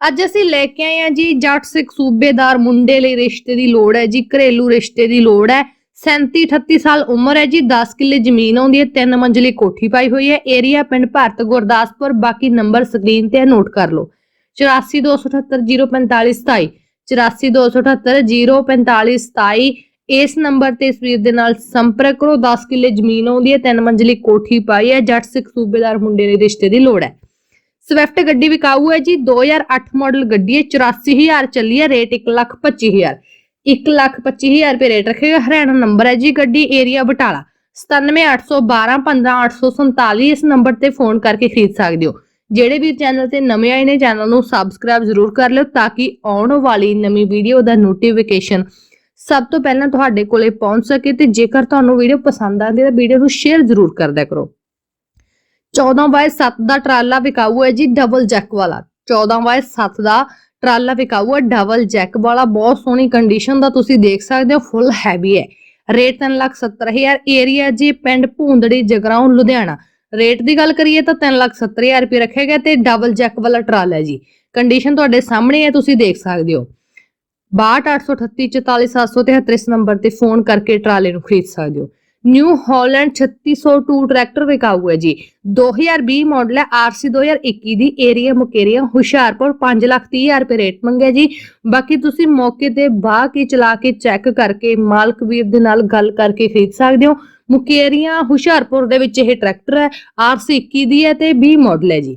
ਅੱਜ ਅਸੀਂ ਲੈ ਕੇ ਆਏ ਹਾਂ ਜੀ ਜੱਟ ਸਿੱਖ ਸੂਬੇਦਾਰ ਮੁੰਡੇ ਲਈ ਰਿਸ਼ਤੇ ਦੀ ਲੋੜ ਹੈ ਜੀ, ਘਰੇਲੂ ਰਿਸ਼ਤੇ ਦੀ ਲੋੜ ਹੈ। 37 38 ਸਾਲ ਉਮਰ ਹੈ ਜੀ 10 ਕਿੱਲੇ ਜ਼ਮੀਨ ਆਉਂਦੀ ਹੈ, ਤਿੰਨ ਮੰਜ਼ਲੀ ਕੋਠੀ ਪਾਈ ਹੋਈ ਹੈ। ਏਰੀਆ ਪਿੰਡ ਭਾਰਤ ਗੁਰਦਾਸਪੁਰ, ਬਾਕੀ ਨੰਬਰ ਸਕਰੀਨ ਤੇ ਨੋਟ ਕਰ ਲਓ। 8428704527 8428704527 ਇਸ ਨੰਬਰ ਤੇ ਇਸ ਵੀਰ ਦੇ ਨਾਲ ਸੰਪਰਕ ਕਰੋ 10 ਕਿੱਲੇ ਜ਼ਮੀਨ ਆਉਂਦੀ ਹੈ, ਤਿੰਨ ਮੰਜ਼ਲੀ ਕੋਠੀ ਪਾਈ ਹੈ, ਜੱਟ ਸਿੱਖ ਸੂਬੇਦਾਰ ਮੁੰਡੇ ਲਈ ਰਿਸ਼ਤੇ ਦੀ ਲੋੜ ਹੈ। ਸਵਿਫਟ ਗੱਡੀ ਵਿਕਾਊ ਹੈ ਜੀ 2008 ਮਾਡਲ ਗੱਡੀ ਹੈ 84000 ਚੱਲੀ ਹੈ ਰੇਟ 125000 125000 ਰੁਪਏ ਰੇਟ ਰੱਖੇਗਾ, ਹਰਿਆਣਾ ਨੰਬਰ ਹੈ ਜੀ ਗੱਡੀ ਏਰੀਆ ਬਟਾਲਾ। 978012 ਇਸ ਨੰਬਰ ਤੇ ਫੋਨ ਕਰਕੇ ਖਰੀਦ ਸਕਦੇ ਹੋ। ਜਿਹੜੇ ਵੀ ਚੈਨਲ ਤੇ ਨਵੇਂ ਆਏ ਨੇ ਚੈਨਲ ਨੂੰ ਸਬਸਕ੍ਰਾਈਬ ਜ਼ਰੂਰ ਕਰ ਲਿਓ ਤਾਂ ਕਿ ਆਉਣ ਵਾਲੀ ਨਵੀਂ ਵੀਡੀਓ ਦਾ ਨੋਟੀਫਿਕੇਸ਼ਨ ਸਭ ਤੋਂ ਪਹਿਲਾਂ ਤੁਹਾਡੇ ਕੋਲੇ ਪਹੁੰਚ ਸਕੇ ਤੇ ਜੇਕਰ ਤੁਹਾਨੂੰ ਵੀਡੀਓ ਪਸੰਦ ਆਉਂਦੀ ਹੈ ਤਾਂ ਵੀਡੀਓ ਨੂੰ ਸ਼ੇਅਰ ਜ਼ਰੂਰ ਕਰਦਿਆ ਕਰੋ। 14 ਬਾਏ 7 ਦਾ ਟਰਾਲਾ ਵਿਕਾਊ ਹੈ ਜੀ ਡਬਲ ਜੈਕ ਵਾਲਾ। 14 ਬਾਏ 7 ਦਾ ਟਰਾਲਾ ਵਿਕਾਊ ਹੈ ਡਬਲ ਜੈਕ ਵਾਲਾ। ਬਹੁਤ ਸੋਹਣੀ ਕੰਡੀਸ਼ਨ ਦਾ ਤੁਸੀਂ ਦੇਖ ਸਕਦੇ ਹੋ ਫੁੱਲ ਹੈਵੀ ਹੈ। ਰੇਟ 370000 ਏਰੀਆ ਜੀ, ਪਿੰਡ ਭੂੰਦੜੀ, ਜਗਰਾਉਂ, ਲੁਧਿਆਣਾ। ਰੇਟ ਦੀ ਗੱਲ ਕਰੀਏ ਤਾਂ 370000 ਰੁਪਏ ਰੱਖਿਆ ਗਿਆ ਤੇ ਡਬਲ ਜੈਕ ਵਾਲਾ ਟਰਾਲਾ ਜੀ। ਕੰਡੀਸ਼ਨ ਤੁਹਾਡੇ ਸਾਹਮਣੇ ਹੈ, ਤੁਸੀਂ ਦੇਖ ਸਕਦੇ ਹੋ। 6283344773 ਇਸ ਨੰਬਰ ਤੇ ਫੋਨ ਕਰਕੇ ਟਰਾਲੇ ਨੂੰ ਖਰੀਦ ਸਕਦੇ ਹੋ। ਨਿਊ ਹਾਲੈਂਡ 3602 ਟਰੈਕਟਰ ਵਿਕਾਊ ਹੈ ਜੀ। 2020 ਮਾਡਲ ਹੈ ਆਰਸੀ 2021 ਦੀ ਏਰੀਆ ਮੁਕੇਰੀਆ ਹੁਸ਼ਿਆਰਪੁਰ 530000 ਰੁਪਏ ਰੇਟ ਮੰਗਿਆ ਜੀ। ਬਾਕੀ ਤੁਸੀਂ ਮੌਕੇ ਤੇ ਬਾਹ ਕੇ ਚਲਾ ਕੇ ਚੈੱਕ ਕਰਕੇ ਮਾਲਕ ਵੀਰ ਦੇ ਨਾਲ ਗੱਲ ਕਰਕੇ ਖਰੀਦ ਸਕਦੇ ਹੋ। ਮੁਕੇਰੀਆ, ਹੁਸ਼ਿਆਰਪੁਰ ਦੇ ਵਿੱਚ ਇਹ ਟਰੈਕਟਰ ਹੈ ਆਰਸੀ 21 ਦੀ ਹੈ ਤੇ 20 ਮਾਡਲ ਹੈ ਜੀ।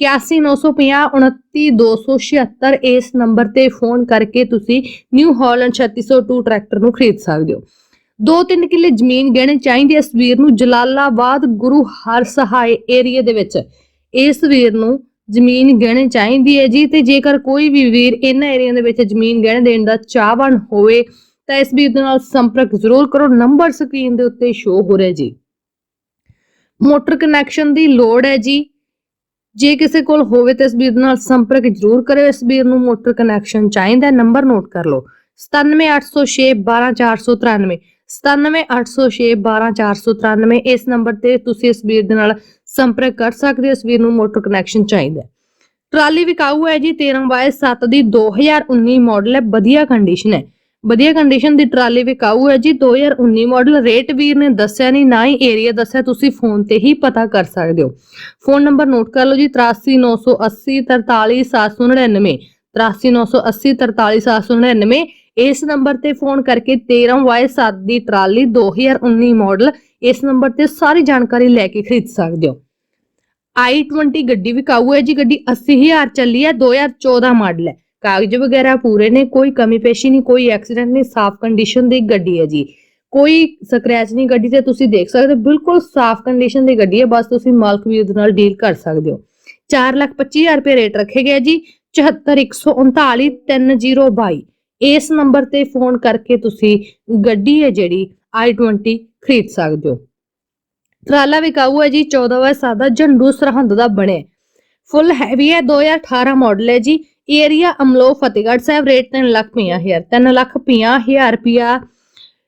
8195 29276 ਇਸ ਨੰਬਰ ਤੇ ਫੋਨ ਕਰਕੇ ਤੁਸੀਂ ਨਿਊ ਹਾਲੈਂਡ 3602 ਟਰੈਕਟਰ ਨੂੰ ਖਰੀਦ ਸਕਦੇ ਹੋ। 2-3 ਕਿੱਲੇ ਜ਼ਮੀਨ ਗਹਿਣੇ ਚਾਹੀਦੀ ਹੈ ਇਸ ਵੀਰ ਨੂੰ ਜਲਾਲਾਬਾਦ ਗੁਰੂ ਹਰ ਸਹਾਇ ਏਰੀਆ ਦੇ ਵਿੱਚ। ਇਸ ਵੀਰ ਨੂੰ ਜ਼ਮੀਨ ਗਹਿਣੇ ਚਾਹੀਦੀ ਹੈ ਜੀ ਤੇ ਜੇਕਰ ਕੋਈ ਵੀ ਵੀਰ ਇਹਨਾਂ ਏਰੀਆ ਦੇ ਵਿੱਚ ਜ਼ਮੀਨ ਗਹਿਣੇ ਦੇਣ ਦਾ ਚਾਹਵਾਨ ਹੋਵੇ, ਤਾਂ ਇਸ ਵੀਰ ਦੇ ਨਾਲ ਸੰਪਰਕ ਜ਼ਰੂਰ ਕਰੋ। ਨੰਬਰ ਸਕਰੀਨ ਦੇ ਉੱਤੇ ਸ਼ੋ ਹੋ ਰਿਹਾ ਜੀ। ਮੋਟਰ ਕਨੈਕਸ਼ਨ ਦੀ ਲੋੜ ਹੈ ਜੀ। ਜੇ ਕਿਸੇ ਕੋਲ ਹੋਵੇ ਤਾਂ ਇਸ ਵੀਰ ਨਾਲ ਸੰਪਰਕ ਜ਼ਰੂਰ ਕਰਿਓ। ਇਸ ਵੀਰ ਨੂੰ ਮੋਟਰ ਕਨੈਕਸ਼ਨ ਚਾਹੀਦਾ ਨੰਬਰ ਨੋਟ ਕਰ ਲਓ। 97806 12493 97806 12493 ਇਸ ਨੰਬਰ ਤੇ ਤੁਸੀਂ ਇਸ ਵੀਰ ਦੇ ਨਾਲ ਸੰਪਰਕ ਕਰ ਸਕਦੇ ਹੋ। ਇਸ ਵੀਰ ਨੂੰ ਮੋਟਰ ਕਨੈਕਸ਼ਨ ਚਾਹੀਦਾ ਟਰਾਲੀ ਵਿਕਾਊ ਹੈ ਜੀ 13 ਬਾਏ 7 ਦੀ 2019 ਮਾਡਲ ਹੈ। ਵਧੀਆ ਕੰਡੀਸ਼ਨ ਹੈ। ਵਧੀਆ ਕੰਡੀਸ਼ਨ ਦੀ ਟਰਾਲੀ ਵਿਕਾਊ ਹੈ ਜੀ 2019 ਮਾਡਲ ਰੇਟ ਵੀਰ ਨੇ ਦੱਸਿਆ ਨਹੀਂ, ਨਾ ਹੀ ਏਰੀਆ ਦੱਸਿਆ। ਤੁਸੀਂ ਫੋਨ ਤੇ ਹੀ ਪਤਾ ਕਰ ਸਕਦੇ ਹੋ। ਫੋਨ ਨੰਬਰ ਨੋਟ ਕਰ ਲਓ ਜੀ 83980 43799 83980 43799 ਇਸ ਨੰਬਰ ਤੇ ਫੋਨ ਕਰਕੇ 13 ਵਾਈ 7 ਦੀ ਟਰਾਲੀ 2019 ਮਾਡਲ ਇਸ ਨੰਬਰ ਤੇ ਸਾਰੀ ਜਾਣਕਾਰੀ ਲੈ ਕੇ ਖਰੀਦ ਸਕਦੇ ਹੋ। i20 ਗੱਡੀ ਵਿਕਾਊ ਹੈ ਜੀ, ਗੱਡੀ 80000 ਚੱਲੀ ਹੈ 2014 ਮਾਡਲ ਹੈ। ਕਾਗਜ਼ ਵਗੈਰਾ ਪੂਰੇ ਨੇ, ਕੋਈ ਕਮੀ ਪੇਸ਼ੀ ਨਹੀਂ, ਕੋਈ ਐਕਸੀਡੈਂਟ ਨਹੀਂ, ਸਾਫ਼ ਕੰਡੀਸ਼ਨ ਦੀ ਗੱਡੀ ਹੈ ਜੀ। ਕੋਈ ਸਕ੍ਰੈਚ ਨਹੀਂ ਗੱਡੀ ਤੇ, ਤੁਸੀਂ ਦੇਖ ਸਕਦੇ ਹੋ, ਬਿਲਕੁਲ ਸਾਫ਼ ਕੰਡੀਸ਼ਨ ਦੀ ਗੱਡੀ ਹੈ, ਬਸ ਤੁਸੀਂ ਮਾਲਕ ਵੀ ਉਹਦੇ ਨਾਲ ਡੀਲ ਕਰ ਸਕਦੇ ਹੋ। 425000 ਰੁਪਏ ਰੇਟ ਰੱਖੇ ਗਏ ਜੀ 74139 ਇਸ ਨੰਬਰ ਤੇ ਫੋਨ ਕਰਕੇ ਤੁਸੀਂ ਗੱਡੀ ਹੈ ਜਿਹੜੀ i20 ਖਰੀਦ ਸਕਦੇ ਹੋ। ਟਰਾਲਾ ਵਿਕਾਊ ਹੈ ਜੀ 14 ਵਾ ਸਾਦਾ ਝੰਡੂ ਸਰਹੰਦ ਦਾ ਬਣਿਆ। ਫੁੱਲ ਹੈਵੀ ਹੈ 2018 ਮਾਡਲ ਹੈ ਜੀ। ਏਰੀਆ ਅਮਲੋ ਫਤਿਹਗੜ੍ਹ ਸਾਹਿਬ, ਰੇਟ 3 ਲੱਖ 50000 3 ਲੱਖ 50000 ਰੁਪਿਆ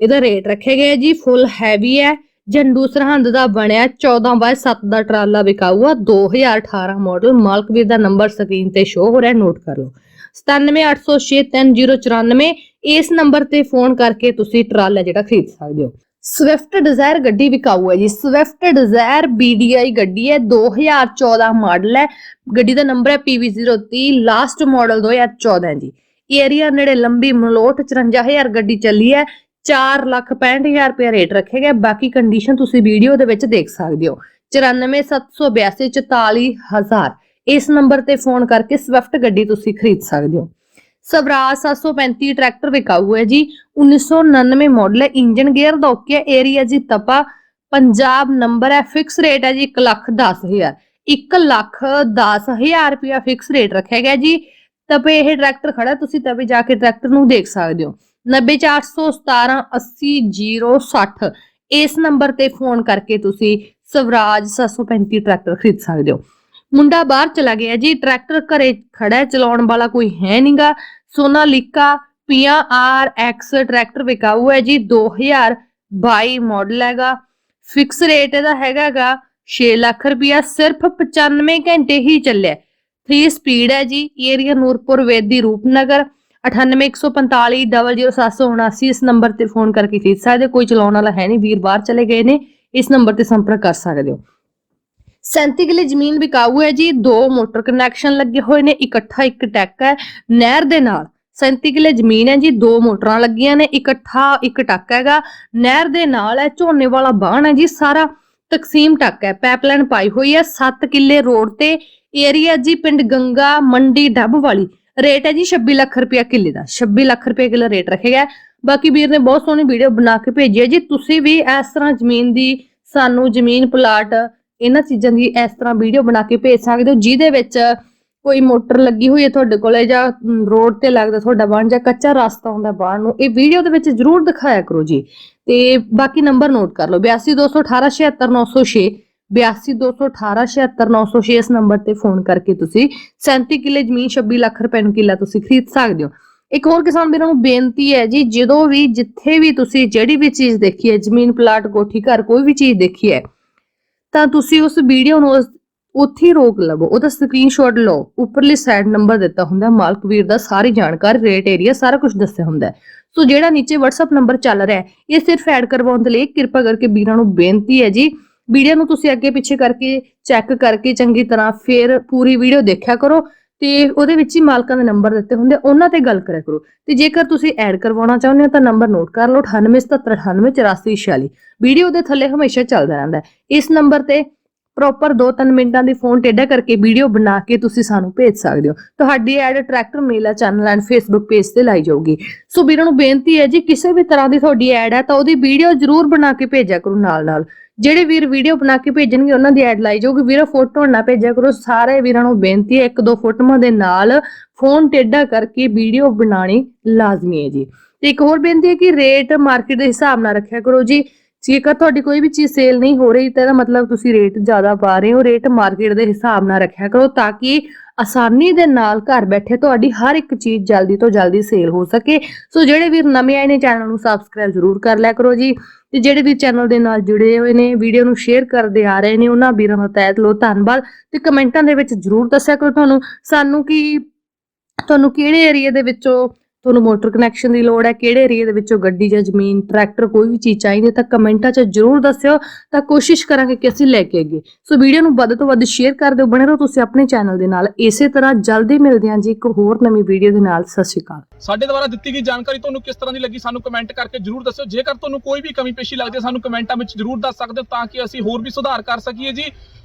ਇਹਦਾ ਰੇਟ ਰੱਖੇ ਗਏ ਜੀ। ਫੁੱਲ ਹੈਵੀ ਹੈ ਝੰਡੂ ਸਰਹੰਦ ਦਾ ਬਣਿਆ। 14 ਬਾਏ 7 ਦਾ ਟਰਾਲਾ ਵਿਕਾਊ ਆ 2018 ਮਾਡਲ ਮਾਲਕ ਵੀਰ ਦਾ ਨੰਬਰ ਸਕਰੀਨ ਤੇ ਸ਼ੋ ਹੋ ਰਿਹਾ ਨੋਟ ਕਰ ਲਓ। 9780639094 ਇਸ ਨੰਬਰ ਤੇ ਫੋਨ ਕਰਕੇ ਤੁਸੀਂ ਟਰਾਲਾ ਜਿਹੜਾ ਖਰੀਦ ਸਕਦੇ ਹੋ। ਸਵਿਫਟ ਡਿਜ਼ਾਇਰ ਗੱਡੀ ਵਿਕਾਊ ਹੈ ਜੀ। ਸਵਿਫਟ ਡਿਜ਼ਾਇਰ BDI ਗੱਡੀ ਹੈ। 2014 ਮਾਡਲ ਹੈ। ਗੱਡੀ ਦਾ ਨੰਬਰ ਹੈ PV030 ਲਾਸਟ ਮਾਡਲ 2014 ਹੈ ਜੀ। ਏਰੀਆ ਨੇੜੇ ਲੰਬੀ ਮਲੋਟ 54000 ਗੱਡੀ ਚੱਲੀ ਹੈ। 4 ਲੱਖ 65000 ਰੁਪਏ ਰੇਟ ਰੱਖਿਆ ਗਿਆ ਬਾਕੀ ਕੰਡੀਸ਼ਨ ਤੁਸੀਂ ਵੀਡੀਓ ਦੇ ਵਿੱਚ ਦੇਖ ਸਕਦੇ ਹੋ। 94782 44000 ਇਸ ਨੰਬਰ ਤੇ ਫੋਨ ਕਰਕੇ ਸਵਿਫਟ ਗੱਡੀ ਤੁਸੀਂ ਖਰੀਦ ਸਕਦੇ ਹੋ। ਸਵਰਾਜ 735 ਟਰੈਕਟਰ ਵਿਕਾਊ ਹੈ ਜੀ। 1999 ਮਾਡਲ ਹੈ, ਇੰਜਨ ਗੇਅਰ ਦਾ ਓਕੇ ਹੈ ਏਰੀਆ ਜੀ, ਤਪਾ। ਪੰਜਾਬ ਨੰਬਰ ਹੈ ਫਿਕਸ ਰੇਟ ਹੈ ਜੀ 1 ਲੱਖ 10000 1 ਲੱਖ 10000 ਰੁਪਇਆ ਫਿਕਸ ਰੇਟ ਰੱਖਿਆ ਗਿਆ ਜੀ। ਤਪੇ ਇਹ ਟਰੈਕਟਰ ਖੜਾ ਤੁਸੀਂ ਤਪੇ ਜਾ ਕੇ ਟਰੈਕਟਰ ਨੂੰ ਦੇਖ ਸਕਦੇ ਹੋ। 9417 ਇਸ ਨੰਬਰ ਤੇ ਫੋਨ ਕਰਕੇ ਤੁਸੀਂ ਸਵਰਾਜ 735 ਟਰੈਕਟਰ ਖਰੀਦ ਸਕਦੇ ਹੋ। ਮੁੰਡਾ ਬਾਹਰ ਚਲਾ ਗਿਆ ਜੀ ਟਰੈਕਟਰ ਘਰੇ ਖੜਾ ਚਲਾਉਣ ਵਾਲਾ ਕੋਈ ਹੈ ਨਹੀਂਗਾ ਸੋਨਾਲੀਕਾ, ਪੀਆ, ਆਰ, ਐਕਸ ਟਰੈਕਟਰ ਵਿਕਾਊ ਹੈ ਜੀ 2022 ਮਾਡਲ ਹੈਗਾ। ਫਿਕਸ ਰੇਟ ਇਹਦਾ ਹੈਗਾਗਾ 6 ਲੱਖ ਰੁਪਇਆ, ਸਿਰਫ 95 ਘੰਟੇ ਹੀ ਚੱਲਿਆ। 3 ਸਪੀਡ ਹੈ ਜੀ ਏਰੀਆ ਨੂਰਪੁਰ ਵੇਦੀ ਰੂਪਨਗਰ 9815500779 ਇਸ ਨੰਬਰ ਤੇ ਫੋਨ ਕਰਕੇ ਖਰੀਦ ਸਕਦੇ ਹੋ। ਕੋਈ ਚਲਾਉਣ ਵਾਲਾ ਹੈ ਨਹੀਂ, ਵੀਰ ਬਾਹਰ ਚਲੇ ਗਏ ਨੇ, ਇਸ ਨੰਬਰ ਤੇ ਸੰਪਰਕ ਕਰ ਸਕਦੇ ਹੋ। 37 ਕਿਲੇ ਜ਼ਮੀਨ ਵਿਕਾਊ ਹੈ ਜੀ, ਦੋ ਮੋਟਰ ਕਨੈਕਸ਼ਨ ਲੱਗੇ ਹੋਏ ਨੇ, ਇਕੱਠਾ ਇੱਕ ਟੈਕ ਹੈ ਨਹਿਰ ਦੇ ਨਾਲ। 37 ਕਿਲੇ ਜ਼ਮੀਨ ਹੈ ਜੀ, ਦੋ ਮੋਟਰਾਂ ਲੱਗੀਆਂ ਨੇ, ਇਕੱਠਾ ਇੱਕ ਟੱਕ ਹੈਗਾ। ਨਹਿਰ ਦੇ ਨਾਲ ਹੈ, ਝੋਨੇ ਵਾਲਾ ਬਾਣ ਹੈ ਜੀ, ਸਾਰਾ ਤਕਸੀਮ ਟੱਕ ਹੈ ਪਾਈਪਲਾਈਨ ਪਾਈ ਹੋਈ ਹੈ 7 ਕਿੱਲੇ ਰੋਡ ਤੇ ਏਰੀਆ ਜੀ, ਪਿੰਡ ਗੰਗਾ ਮੰਡੀ ਡੱਬ ਵਾਲੀ। ਰੇਟ ਹੈ ਜੀ 26 ਲੱਖ ਰੁਪਇਆ ਕਿੱਲੇ ਦਾ 26 ਲੱਖ ਰੁਪਏ ਕਿੱਲਾ ਰੇਟ ਰੱਖਿਆ ਬਾਕੀ ਵੀਰ ਨੇ ਬਹੁਤ ਸੋਹਣੀ ਵੀਡੀਓ ਬਣਾ ਕੇ ਭੇਜੀ ਹੈ ਜੀ, ਤੁਸੀਂ ਵੀ ਇਸ ਤਰ੍ਹਾਂ ਜ਼ਮੀਨ ਦੀ ਸਾਨੂੰ ਜ਼ਮੀਨ ਪਲਾਟ ਇਹਨਾਂ ਚੀਜ਼ਾਂ ਦੀ ਇਸ ਤਰ੍ਹਾਂ ਵੀਡੀਓ ਬਣਾ ਕੇ ਭੇਜ ਸਕਦੇ ਹੋ, ਜਿਹਦੇ ਵਿੱਚ ਕੋਈ ਮੋਟਰ ਲੱਗੀ ਹੋਈ ਹੈ ਤੁਹਾਡੇ ਕੋਲੇ ਜਾਂ ਰੋਡ ਤੇ ਲੱਗਦਾ ਤੁਹਾਡਾ ਬਾਣ ਜਾਂ ਕੱਚਾ ਰਸਤਾ ਹੁੰਦਾ ਬਾਣ ਨੂੰ, ਇਹ ਵੀਡੀਓ ਦੇ ਵਿੱਚ ਜ਼ਰੂਰ ਦਿਖਾਇਆ ਕਰੋ ਜੀ। ਤੇ ਬਾਕੀ ਨੰਬਰ ਨੋਟ ਕਰ ਲਓ 8221876906 8221876906 ਇਸ ਨੰਬਰ ਤੇ ਫੋਨ ਕਰਕੇ ਤੁਸੀਂ 37 ਕਿੱਲੇ ਜ਼ਮੀਨ 26 ਲੱਖ ਰੁਪਏ ਨੂੰ ਕਿੱਲਾ ਤੁਸੀਂ ਖਰੀਦ ਸਕਦੇ ਹੋ। ਇੱਕ ਹੋਰ ਕਿਸਾਨ ਵੀਰਾਂ ਨੂੰ ਬੇਨਤੀ ਹੈ ਜੀ, ਜਦੋਂ ਵੀ ਜਿੱਥੇ ਵੀ ਤੁਸੀਂ ਜਿਹੜੀ ਵੀ ਚੀਜ਼ ਦੇਖੀ ਹੈ, ਜ਼ਮੀਨ, ਪਲਾਟ, ਕੋਠੀ, ਘਰ, ਕੋਈ ਵੀ ਚੀਜ਼ ਦੇਖੀ ਹੈ ਤਾਂ ਤੁਸੀਂ ਉਸ ਵੀਡੀਓ ਨੂੰ ਉੱਥੇ ਰੋਕ ਲਵੋ। ਉਹਦਾ ਸਕਰੀਨਸ਼ਾਟ ਲਓ। ਉੱਪਰਲੀ ਸਾਈਡ ਨੰਬਰ ਦਿੱਤਾ ਹੁੰਦਾ। ਮਾਲਕ ਵੀਰ ਦਾ ਸਾਰੀ ਜਾਣਕਾਰੀ ਰੇਟ ਏਰੀਆ ਸਾਰਾ ਕੁਝ ਦੱਸਿਆ ਹੁੰਦਾ ਹੈ। ਸੋ ਜਿਹੜਾ ਨੀਚੇ WhatsApp ਨੰਬਰ ਚੱਲ ਰਿਹਾ ਇਹ ਸਿਰਫ ਐਡ ਕਰਵਾਉਣ ਦੇ ਲਈ ਕਿਰਪਾ ਕਰਕੇ ਵੀਰਾਂ ਨੂੰ ਬੇਨਤੀ ਹੈ ਜੀ। ਵੀਡੀਓ ਨੂੰ ਤੁਸੀਂ ਅੱਗੇ ਪਿੱਛੇ ਕਰਕੇ ਚੈੱਕ ਕਰਕੇ ਚੰਗੀ ਤਰ੍ਹਾਂ ਫਿਰ ਪੂਰੀ ਵੀਡੀਓ ਦੇਖਿਆ ਕਰੋ। ਤੇ ਉਹਦੇ ਵਿੱਚ ਹੀ ਮਾਲਕਾਂ ਦੇ ਨੰਬਰ ਦਿੱਤੇ ਹੁੰਦੇ ਉਹਨਾਂ ਤੇ ਗੱਲ ਕਰਿਆ ਕਰੋ। ਤੇ ਜੇਕਰ ਤੁਸੀਂ ਐਡ ਕਰਵਾਉਣਾ ਚਾਹੁੰਦੇ ਹੋ ਤਾਂ ਨੰਬਰ ਨੋਟ ਕਰ ਲਓ 9877988446 ਵੀਡੀਓ ਦੇ ਥੱਲੇ ਹਮੇਸ਼ਾ ਚੱਲਦਾ ਰਹਿੰਦਾ ਇਸ ਨੰਬਰ ਤੇ ਪ੍ਰੋਪਰ 2-3 ਮਿੰਟਾਂ ਦੀ ਫੋਨ ਟੇਡਾ ਕਰਕੇ ਵੀਡੀਓ ਬਣਾ ਕੇ ਤੁਸੀਂ ਸਾਨੂੰ ਭੇਜ ਸਕਦੇ ਹੋ। ਤੁਹਾਡੀ ad tractor Mela channel and Facebook page ਤੇ ਲਾਈ ਜਾਊਗੀ। ਸੋ ਵੀਰਾਂ ਨੂੰ ਬੇਨਤੀ ਹੈ ਜੀ, ਕਿਸੇ ਵੀ ਤਰ੍ਹਾਂ ਦੀ ਤੁਹਾਡੀ ਐਡ ਹੈ ਤਾਂ ਉਹਦੀ ਵੀਡੀਓ ਜ਼ਰੂਰ ਬਣਾ ਕੇ ਭੇਜਿਆ ਕਰੋ ਨਾਲ ਨਾਲ ਜਿਹੜੇ ਵੀਰ ਵੀਡੀਓ ਬਣਾ ਕੇ ਭੇਜਣਗੇ, ਉਹਨਾਂ ਦੀ ਐਡ ਲਾਈ ਜਾਊਗੀ। ਵੀਰੋ ਫੋਟੋ ਨਾ ਭੇਜਿਆ ਕਰੋ। ਸਾਰੇ ਵੀਰਾਂ ਨੂੰ ਬੇਨਤੀ ਹੈ ਇੱਕ ਦੋ ਫੋਟੋਆਂ ਦੇ ਨਾਲ ਫੋਨ ਟੇਡਾ ਕਰਕੇ ਵੀਡੀਓ ਬਣਾਣੀ ਲਾਜ਼ਮੀ ਹੈ ਜੀ। ਤੇ ਇੱਕ ਹੋਰ ਬੇਨਤੀ ਹੈ ਕਿ ਰੇਟ ਮਾਰਕੀਟ ਦੇ ਹਿਸਾਬ ਨਾਲ ਰੱਖਿਆ ਕਰੋ ਜੀ। ਜੇਕਰ ਤੁਹਾਡੀ ਕੋਈ ਵੀ ਚੀਜ਼ ਸੇਲ ਨਹੀਂ ਹੋ ਰਹੀ, ਤਾਂ ਇਹਦਾ ਮਤਲਬ ਤੁਸੀਂ ਰੇਟ ਜ਼ਿਆਦਾ ਪਾ ਰਹੇ ਹੋ। ਰੇਟ ਮਾਰਕੀਟ ਦੇ ਹਿਸਾਬ ਨਾਲ ਰੱਖਿਆ ਕਰੋ, ਤਾਂ ਕਿ ਆਸਾਨੀ ਦੇ ਨਾਲ ਘਰ ਬੈਠੇ ਤੁਹਾਡੀ ਹਰ ਇੱਕ ਚੀਜ਼ ਜਲਦੀ ਤੋਂ ਜਲਦੀ ਸੇਲ ਹੋ ਸਕੇ। ਸੋ ਜਿਹੜੇ ਵੀਰ ਨਵੇਂ ਆਏ ਨੇ, ਚੈਨਲ ਨੂੰ ਸਬਸਕ੍ਰਾਈਬ ਜ਼ਰੂਰ ਕਰ ਲਿਆ ਕਰੋ ਜੀ। ਤੇ ਜਿਹੜੇ ਵੀ ਚੈਨਲ ਦੇ ਨਾਲ ਜੁੜੇ ਹੋਏ ਨੇ, ਵੀਡੀਓ ਨੂੰ ਸ਼ੇਅਰ ਕਰਦੇ ਆ ਰਹੇ ਨੇ, ਉਹਨਾਂ ਵੀਰਾਂ ਦਾ ਤਹਿ ਦਿਲੋਂ ਧੰਨਵਾਦ। ਤੇ ਕਮੈਂਟਾਂ ਦੇ ਵਿੱਚ ਜ਼ਰੂਰ ਦੱਸਿਆ ਕਰੋ ਤੁਹਾਨੂੰ, ਸਾਨੂੰ ਕੀ, ਤੁਹਾਨੂੰ ਕਿਹੜੇ ਏਰੀਆ ਦੇ ਵਿੱਚੋਂ ਤੁਹਾਨੂੰ ਮੋਟਰ ਕਨੈਕਸ਼ਨ ਦੀ ਲੋੜ ਹੈ, ਕਿਹੜੇ ਏਰੀਆ ਦੇ ਵਿੱਚੋਂ ਗੱਡੀ ਜਾਂ ਜ਼ਮੀਨ ਟਰੈਕਟਰ ਕੋਈ ਵੀ ਚੀਜ਼ ਚਾਹੀਦੀ ਤਾਂ ਕਮੈਂਟਾਂ 'ਚ ਜ਼ਰੂਰ ਦੱਸਿਓ, ਤਾਂ ਕੋਸ਼ਿਸ਼ ਕਰਾਂਗੇ ਕਿ ਅਸੀਂ ਲੈ ਕੇ ਆਈਏ ਸੋ ਵੀਡੀਓ ਨੂੰ ਵੱਧ ਤੋਂ ਵੱਧ ਸ਼ੇਅਰ ਕਰ ਦਿਓ, ਬਣੇ ਰਹੋ ਤੁਸੀਂ ਆਪਣੇ ਚੈਨਲ ਦੇ ਨਾਲ। ਇਸੇ ਤਰ੍ਹਾਂ ਜਲਦੀ ਮਿਲਦੇ ਹਾਂ ਜੀ ਇੱਕ ਹੋਰ ਨਵੀਂ ਵੀਡੀਓ ਦੇ ਨਾਲ। ਸਤਿ ਸ਼੍ਰੀ ਅਕਾਲ। ਸਾਡੇ ਦੁਆਰਾ ਦਿੱਤੀ ਗਈ ਜਾਣਕਾਰੀ ਤੁਹਾਨੂੰ ਕਿਸ ਤਰ੍ਹਾਂ ਦੀ ਲੱਗੀ ਸਾਨੂੰ ਕਮੈਂਟ ਕਰਕੇ ਜਰੂਰ ਦੱਸਿਓ। ਜੇਕਰ ਤੁਹਾਨੂੰ ਕੋਈ ਵੀ ਕਮੀ ਪੇਸ਼ੀ ਲੱਗਦੀ ਹੈ, ਸਾਨੂੰ ਕਮੈਂਟਾਂ ਵਿੱਚ ਜਰੂਰ ਦੱਸ ਸਕਦੇ ਹੋ ਤਾਂ ਕਿ ਅਸੀਂ ਹੋਰ ਵੀ ਸੁਧਾਰ ਕਰ ਸਕੀਏ ਜੀ।